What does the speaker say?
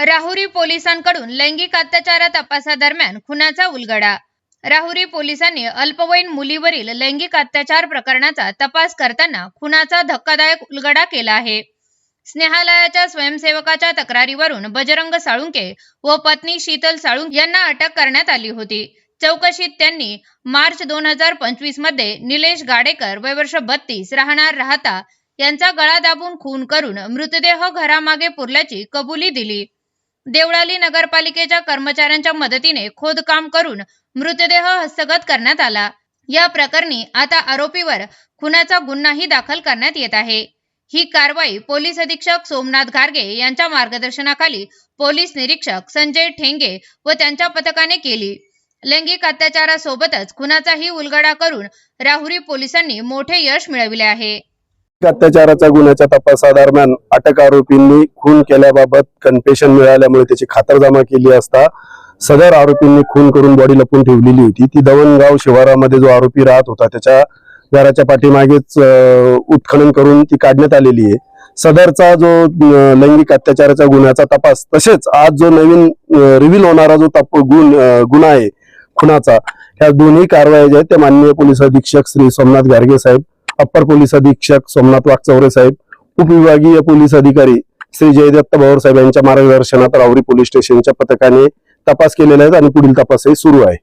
राहुरी पोलिसांकडून लैंगिक अत्याचार तपासादरम्यान खुनाचा उलगडा. राहुरी पोलिसांनी अल्पवयीन मुलीवरील लैंगिक अत्याचार प्रकरणाचा तपास करताना खुनाचा धक्कादायक उलगडा केला आहे. स्नेहालयाच्या स्वयंसेवकाच्या तक्रारीवरून बजरंग साळुंके व पत्नी शीतल साळुंके यांना अटक करण्यात आली होती. चौकशीत त्यांनी मार्च दोन हजार पंचवीसमध्ये निलेश गाडेकर वय वर्ष बत्तीस राहणार राहता यांचा गळा दाबून खून करून मृतदेह घरामागे पुरल्याची कबुली दिली. देवळाली नगरपालिकेच्या कर्मचाऱ्यांच्या मदतीने खोदकाम करून मृतदेह हस्तगत करण्यात आला. या प्रकरणी आता आरोपीवर खुनाचा गुन्हाही दाखल करण्यात येत आहे. ही कारवाई पोलीस अधीक्षक सोमनाथ गार्गे यांच्या मार्गदर्शनाखाली पोलीस निरीक्षक संजय ठेंगे व त्यांच्या पथकाने केली. लैंगिक अत्याचारासोबतच खुनाचाही उलगडा करून राहुरी पोलिसांनी मोठे यश मिळविले आहे. अत्याचाराच्या गुन्ह्याच्या तपासादरम्यान अटक आरोपींनी खून केल्याबाबत कन्फेशन मिळाल्यामुळे त्याची खातरजमा केली असता सदर आरोपींनी खून करून बॉडी लपून ठेवलेली होती. ती दवणगाव शिवारामध्ये जो आरोपी राहत होता त्याच्या घराच्या पाठीमागेच उत्खनन करून ती काढण्यात आलेली आहे. सदरचा जो लैंगिक अत्याचाराच्या गुन्ह्याचा तपास तसेच आज जो नवीन रिव्हील होणारा जो तप गुण गुन्हा आहे खुनाचा ह्या दोन्ही कारवाया ज्या आहेत त्या माननीय पोलीस अधीक्षक श्री सोमनाथ गार्गे साहेब अप्पर पोलीस अधीक्षक सोमनाथ वाघचौरे साहेब उपविभागीय पोलीस अधिकारी श्री जयदत्त भवर साहेब यांच्या मार्गदर्शनात रावरी पोलीस स्टेशनच्या पथकाने तपास केलेला आहे आणि पुढील तपासही सुरू आहे.